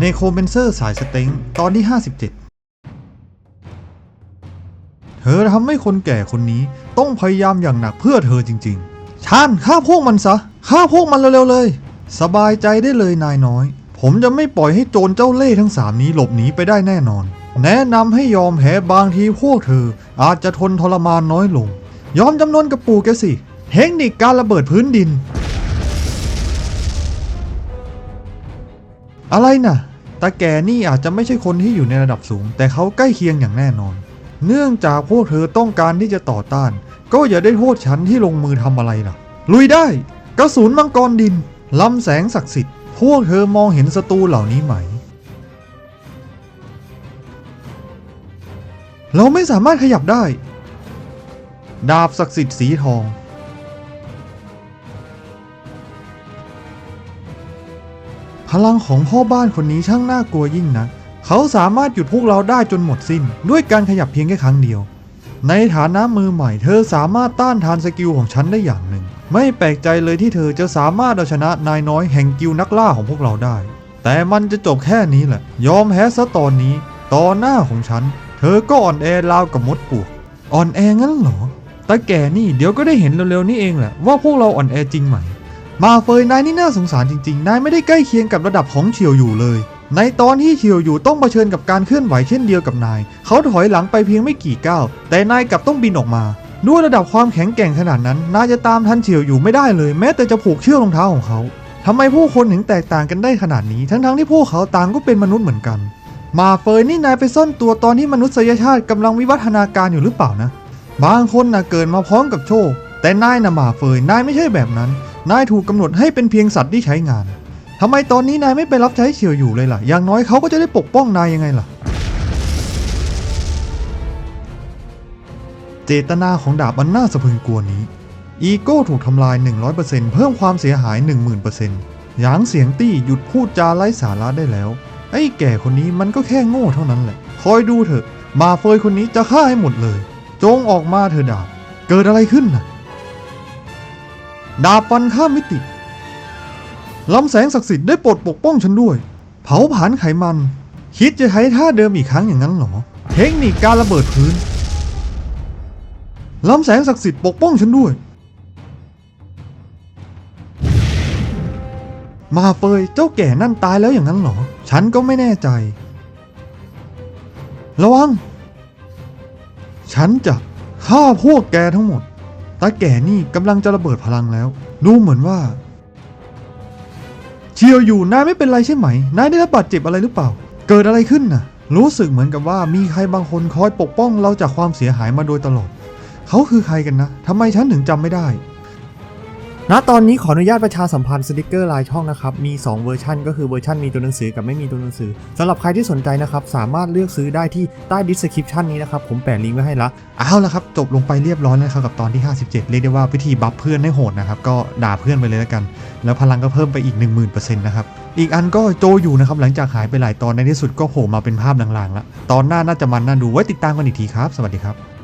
เนโคเมนเซอร์สายสเต็งตอนที่ 57 เธอทำให้คนแก่คนนี้ต้องพยายามอย่างหนักเพื่อเธอจริงๆชานฆ่าพวกมันซะฆ่าพวกมันเร็วๆเลย สบายใจได้เลยนายน้อย ผมจะไม่ปล่อยให้โจรเจ้าเล่ห์ทั้งสามนี้หลบหนีไปได้แน่นอน แนะนำให้ยอมแพ้บางทีพวกเธออาจจะทนทรมานน้อยลง ยอมจำนวนกับปู่แกสิ เทคนิคการระเบิดพื้นดิน อะไรนะตาแกนี่อาจจะไม่ใช่คนที่อยู่ในระดับสูง แต่เขาใกล้เคียงอย่างแน่นอน เนื่องจากพวกเธอต้องการที่จะต่อต้าน ก็อย่าได้โทษฉันที่ลงมือทำอะไรล่ะ ลุยได้ กระสุนมังกรดินลำแสงศักดิ์สิทธิ์ พวกเธอมองเห็นศัตรูเหล่านี้ไหม เราไม่สามารถขยับได้ ดาบศักดิ์สิทธิ์สีทอง พลังของพ่อบ้านคนนี้ช่างน่ากลัวยิ่งนะเขาสามารถหยุดพวกเราได้จนหมดสิ้น ด้วยการขยับเพียงแค่ครั้งเดียว ในฐานะมือใหม่เธอสามารถต้านทานสกิลของฉันได้อย่างหนึ่ง ไม่แปลกใจเลยที่เธอจะสามารถเอาชนะนายน้อยแห่งกิลนักล่าของพวกเราได้ แต่มันจะจบแค่นี้แหละ ยอมแพ้ซะตอนนี้ ต่อหน้าของฉัน เธอก็อ่อนแอราวกับมดปลวก อ่อนแองั้นเหรอตาแก่นี่เดี๋ยวก็ได้เห็นเร็วๆนี่เองแหละว่าพวกเราอ่อนแอจริงไหม มาเฟยนายนี่น่าสงสารจริงๆ นายไม่ได้ใกล้เคียงกับระดับของเฉียวอยู่เลย ในตอนที่เฉียวอยู่ต้องเผชิญกับการเคลื่อนไหวเช่นเดียวกับนาย เขาถอยหลังไปเพียงไม่กี่ก้าว แต่นายกลับต้องบินออกมา ด้วยระดับความแข็งแกร่งขนาดนั้น นายจะตามทันเฉียวอยู่ไม่ได้เลย แม้แต่จะผูกเชือกรองเท้าของเขาทำไมผู้คนถึงแตกต่างกันได้ขนาดนี้ ทั้งๆที่พวกเขาต่างก็เป็นมนุษย์เหมือนกัน มาเฟยนี่นายไปซ่อนตัวตอนที่มนุษยชาติกำลังวิวัฒนาการอยู่หรือเปล่านะ บางคนน่ะเกิดมาพร้อมกับโชค แต่นายน่ะมาเฟยนายไม่ใช่แบบนั้น นายถูกกำหนดให้เป็นเพียงสัตว์ที่ใช้งานทำไมตอนนี้นายไม่ไปรับใช้เฉียวอยู่เลยล่ะ อย่างน้อยเขาก็จะได้ปกป้องนายยังไงล่ะ เจตนาของดาบอันน่าสะพรึงกลัวนี้ อีโก้ถูกทำลาย 100%เพิ่มความเสียหาย 10,000%หยางเสียงตี้หยุดพูดจาไร้สาระได้แล้ว ไอ้แก่คนนี้มันก็แค่โง่เท่านั้นแหละ คอยดูเถอะ มาเฟยคนนี้จะฆ่าให้หมดเลย จงออกมาเถอะดาบ เกิดอะไรขึ้นน่ะ ดาบฟันข้ามมิติลำแสงศักดิ์สิทธิ์ได้ปรดปกป้องฉันด้วย เผาผลาญไขมัน คิดจะใช้ท่าเดิมอีกครั้งอย่างนั้นเหรอ เทคนิคการระเบิดพื้นลำแสงศักดิ์สิทธิ์ปกป้องฉันด้วย มาเฟยเจ้าแก่นั่นตายแล้วอย่างนั้นเหรอ ฉันก็ไม่แน่ใจ ระวัง ฉันจะฆ่าพวกแกทั้งหมด ตาแก่นี่กำลังจะระเบิดพลังแล้ว ดูเหมือนว่า เชียวอยู่นายไม่เป็นไรใช่ไหม นายได้รับบาดเจ็บอะไรหรือเปล่า เกิดอะไรขึ้นน่ะ รู้สึกเหมือนกับว่ามีใครบางคนคอยปกป้องเราจากความเสียหายมาโดยตลอด เขาคือใครกันนะทำไมฉันถึงจำไม่ได้ ณตอนนี้ขออนุญาตประชาสัมพันธ์สติกเกอร์ลายช่องนะครับ มี 2 เวอร์ชันก็คือเวอร์ชันมีตัวหนังสือกับไม่มีตัวหนังสือสำหรับใครที่สนใจนะครับ สามารถเลือกซื้อได้ที่ใต้ดิสคริปชันนี้นะครับ ผมแปะลิงก์ไว้ให้ละเอาละครับ จบลงไปเรียบร้อยแล้วนะครับกับตอนที่ 57 เรียกได้ว่าวิธีบัฟเพื่อนให้โหดนะครับก็ด่าเพื่อนไปเลยแล้วกัน แล้วพลังก็เพิ่มไปอีก 10,000%นะครับอีกอันก็โจอยู่นะครับหลังจากหายไปหลายตอนในที่สุดก็โผล่มาเป็นภาพลางๆล้วตอนหน้าน่าจะมันน่าดูไว้ติดตามกันอีกทีครับ สวัสดีครับ